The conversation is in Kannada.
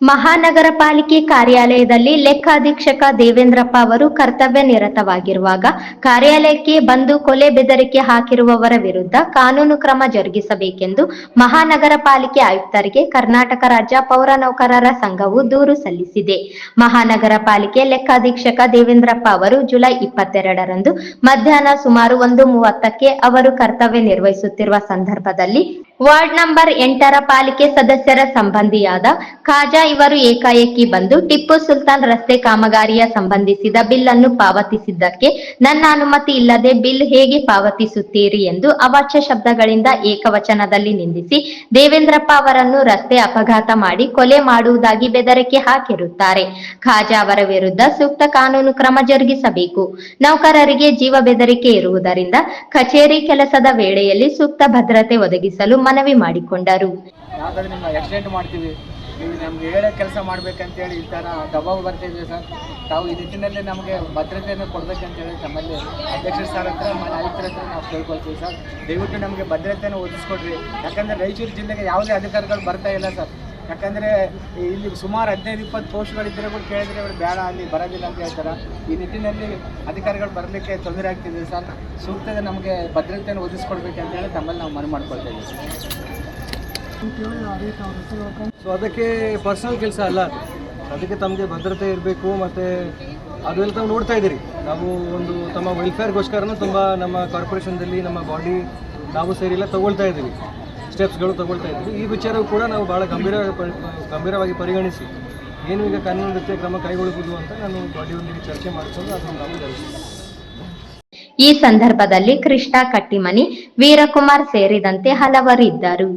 ಮಹಾನಗರ ಪಾಲಿಕೆ ಕಾರ್ಯಾಲಯದಲ್ಲಿ ಲೆಕ್ಕಾಧೀಕ್ಷಕ ದೇವೇಂದ್ರಪ್ಪ ಅವರು ಕರ್ತವ್ಯ ನಿರತವಾಗಿರುವಾಗ ಕಾರ್ಯಾಲಯಕ್ಕೆ ಬಂದು ಕೊಲೆ ಬೆದರಿಕೆ ಹಾಕಿರುವವರ ವಿರುದ್ಧ ಕಾನೂನು ಕ್ರಮ ಜರುಗಿಸಬೇಕೆಂದು ಮಹಾನಗರ ಪಾಲಿಕೆ ಆಯುಕ್ತರಿಗೆ ಕರ್ನಾಟಕ ರಾಜ್ಯ ಪೌರ ನೌಕರರ ಸಂಘವು ದೂರು ಸಲ್ಲಿಸಿದೆ. ಮಹಾನಗರ ಪಾಲಿಕೆ ಲೆಕ್ಕಾಧೀಕ್ಷಕ ದೇವೇಂದ್ರಪ್ಪ ಅವರು ಜುಲೈ ಇಪ್ಪತ್ತೆರಡರಂದು ಮಧ್ಯಾಹ್ನ ಸುಮಾರು ಒಂದು ಮೂವತ್ತಕ್ಕೆ ಅವರು ಕರ್ತವ್ಯ ನಿರ್ವಹಿಸುತ್ತಿರುವ ಸಂದರ್ಭದಲ್ಲಿ ವಾರ್ಡ್ ನಂಬರ್ ಎಂಟರ ಪಾಲಿಕೆ ಸದಸ್ಯರ ಸಂಬಂಧಿಯಾದ ಖಾಜಾ ಇವರು ಏಕಾಏಕಿ ಬಂದು ಟಿಪ್ಪು ಸುಲ್ತಾನ್ ರಸ್ತೆ ಕಾಮಗಾರಿಯ ಸಂಬಂಧಿಸಿದ ಬಿಲ್ ಅನ್ನು ಪಾವತಿಸಿದ್ದಕ್ಕೆ ನನ್ನ ಅನುಮತಿ ಇಲ್ಲದೆ ಬಿಲ್ ಹೇಗೆ ಪಾವತಿಸುತ್ತೀರಿ ಎಂದು ಅವಾಚ್ಯ ಶಬ್ದಗಳಿಂದ ಏಕವಚನದಲ್ಲಿ ನಿಂದಿಸಿ ದೇವೇಂದ್ರಪ್ಪ ಅವರನ್ನು ರಸ್ತೆ ಅಪಘಾತ ಮಾಡಿ ಕೊಲೆ ಮಾಡುವುದಾಗಿ ಬೆದರಿಕೆ ಹಾಕಿರುತ್ತಾರೆ. ಖಾಜಾ ಅವರ ವಿರುದ್ಧ ಸೂಕ್ತ ಕಾನೂನು ಕ್ರಮ ಜರುಗಿಸಬೇಕು. ನೌಕರರಿಗೆ ಜೀವ ಬೆದರಿಕೆ ಇರುವುದರಿಂದ ಕಚೇರಿ ಕೆಲಸದ ವೇಳೆಯಲ್ಲಿ ಸೂಕ್ತ ಭದ್ರತೆ ಒದಗಿಸಲು ಮನವಿ ಮಾಡಿಕೊಂಡರು. ನಿಮ್ಮ ಆಕ್ಸಿಡೆಂಟ್ ಮಾಡ್ತೀವಿ. ನೀವು ನಮ್ಗೆ ಹೇಳೋ ಕೆಲಸ ಮಾಡ್ಬೇಕಂತೇಳಿ ಈ ಥರ ದಬಾವ್ ಬರ್ತಿದ್ವಿ ಸರ್. ತಾವು ಈ ನಿಟ್ಟಿನಲ್ಲಿ ನಮಗೆ ಭದ್ರತೆಯನ್ನು ಕೊಡ್ಬೇಕಂತೇಳಿ ಹೇಳಿ ಅಧ್ಯಕ್ಷರ ಸರ್ ಹತ್ರ ಆಯುಕ್ತರ ಹತ್ರ ನಾವು ಕೇಳ್ಕೊಳ್ತೀವಿ ಸರ್. ದಯವಿಟ್ಟು ನಮಗೆ ಭದ್ರತೆಯನ್ನು ಒದಗಿಸ್ಕೊಡ್ರಿ. ಯಾಕಂದ್ರೆ ರಾಯಚೂರು ಜಿಲ್ಲೆಗೆ ಯಾವುದೇ ಅಧಿಕಾರಿಗಳು ಬರ್ತಾ ಇಲ್ಲ ಸರ್. ಯಾಕಂದರೆ ಇಲ್ಲಿ ಸುಮಾರು ಹದಿನೈದು, ಇಪ್ಪತ್ತು ಪೋಸ್ಟ್ಗಳಿದ್ದರೆ ಕೂಡ ಕೇಳಿದ್ರೆ ಇವರು ಬೇಡ, ಅಲ್ಲಿ ಬರೋದಿಲ್ಲ ಅಂತ ಹೇಳ್ತಾರೆ. ಈ ನಿಟ್ಟಿನಲ್ಲಿ ಅಧಿಕಾರಿಗಳು ಬರಲಿಕ್ಕೆ ತೊಂದರೆ ಆಗ್ತಿದೆ ಸರ್. ಸೂಕ್ತದ ನಮಗೆ ಭದ್ರತೆಯನ್ನು ಹೇಳಿ ತಮ್ಮಲ್ಲಿ ನಾವು ಮನವಿ ಮಾಡ್ಕೊಳ್ತಾ ಇದ್ದೀವಿ. ಸೊ ಅದಕ್ಕೆ ಪರ್ಸನಲ್ ಕೆಲಸ ಅಲ್ಲ. ಅದಕ್ಕೆ ತಮಗೆ ಭದ್ರತೆ ಇರಬೇಕು ಮತ್ತು ಅದೆಲ್ಲ ತಾವು ನೋಡ್ತಾ ಇದ್ದೀರಿ. ನಾವು ಒಂದು ತಮ್ಮ ವೆಲ್ಫೇರ್ಗೋಸ್ಕರನೂ ತುಂಬ ನಮ್ಮ ಕಾರ್ಪೊರೇಷನ್ದಲ್ಲಿ ನಮ್ಮ ಬಾಡಿ ನಾವು ಸೇರಿಲ್ಲ ತಗೊಳ್ತಾ ಇದ್ದೀವಿ. ಸ್ಟೆಪ್ಸ್ಗಳು ತಗೊಳ್ತಾ ಇದ್ದೀವಿ ಈ ವಿಚಾರವು ಕೂಡ ನಾವು ಭಾಳ ಗಂಭೀರ ಗಂಭೀರವಾಗಿ ಪರಿಗಣಿಸಿ. ಏನು ಈಗ ಕಾನೂನು ರೀತಿಯ ಕ್ರಮ ಕೈಗೊಳ್ಳಬಹುದು ಅಂತ ನಾನು ಬಾಡಿಯೊಂದಿಗೆ ಚರ್ಚೆ ಮಾಡಿಕೊಂಡು ಅದನ್ನು ನಾವು ಈ ಸಂದರ್ಭದಲ್ಲಿ ಕೃಷ್ಣ ಕಟ್ಟಿಮನಿ, ವೀರಕುಮಾರ್ ಸೇರಿದಂತೆ ಹಲವರು ಇದ್ದರು